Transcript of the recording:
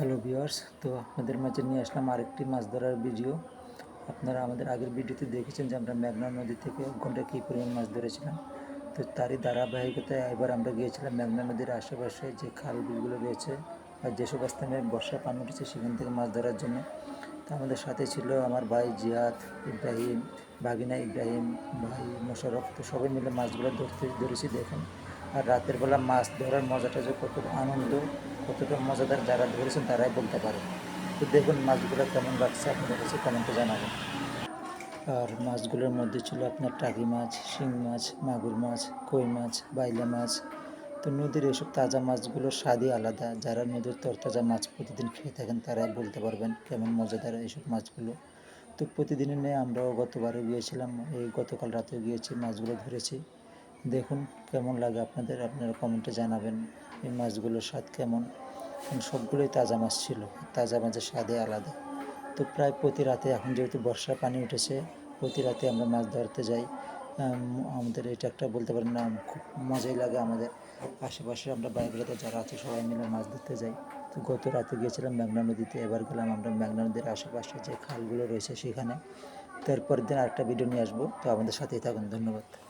Hello viewers তো আপনাদের মাঝে নিয়ে আসলাম আরেকটি মাছ ধরার ভিডিও আপনারা আমাদের আগের ভিডিওতে দেখেছেন যে আমরা মেঘনা নদী থেকে এক ঘণ্টা কী পরিমাণ মাছ ধরেছিলাম। তো তারই ধারাবাহিকতায় এবার আমরা গিয়েছিলাম মেঘনা নদীর আশেপাশে যে খাল বিলগুলো রয়েছে আর যেসব স্থানে বর্ষা পানি উঠেছে সেখান থেকে মাছ ধরার জন্য। তো আমাদের সাথে ছিল আমার ভাই জিয়াদ, ইব্রাহিম, বাগিনা ইব্রাহিম, ভাই মোশারফ তো সবাই মিলে মাছগুলো ধরতে ধরেছি দেখেন। আর রাতের বেলা মাছ ধরার মজাটা যে কতটা আনন্দ, কতটা মজাদার যারা ধরেছেন তারাই বলতে পারে। তো দেখুন মাছগুলো কেমন লাগছে আপনাদের কাছে কমেন্টে জানাবেন। আর মাছগুলোর মধ্যে ছিল আপনার টাকি মাছ, শিং মাছ, মাগুর মাছ, কই মাছ, বাইলা মাছ। তো নদীর এসব তাজা মাছগুলোর স্বাদই আলাদা। যারা নদীর তরতাজা মাছ প্রতিদিন খেয়ে থাকেন তারাই বলতে পারবেন কেমন মজাদার এইসব মাছগুলো। তো প্রতিদিনের নিয়ে আমরাও গতবারও গিয়েছিলাম, এই গতকাল রাতেও গিয়েছি, মাছগুলো ধরেছি। দেখুন কেমন লাগে আপনাদের আপনারা কমেন্টে জানাবেন এই মাছগুলোর স্বাদ কেমন। সবগুলোই তাজা মাছ ছিল তাজা মাছের স্বাদে আলাদা। তো প্রায় প্রতি রাতে এখন যেহেতু বর্ষার পানি উঠেছে প্রতি রাতে আমরা মাছ ধরতে যাই। আম, আমাদের এটা একটা বলতে পারেন না খুব মজাই লাগে আমাদের। আশেপাশে আমরা বাইরে যারা আছে সবাই মিলে মাছ ধরতে যাই। তো গত রাতে গিয়েছিলাম মেঘনা নদীতে এবার গেলাম আমরা মেঘনা নদীর আশেপাশে যে খালগুলো রয়েছে সেখানে। তারপর দিন আরেকটা ভিডিও নিয়ে আসব তো আমাদের সাথেই থাকুন ধন্যবাদ।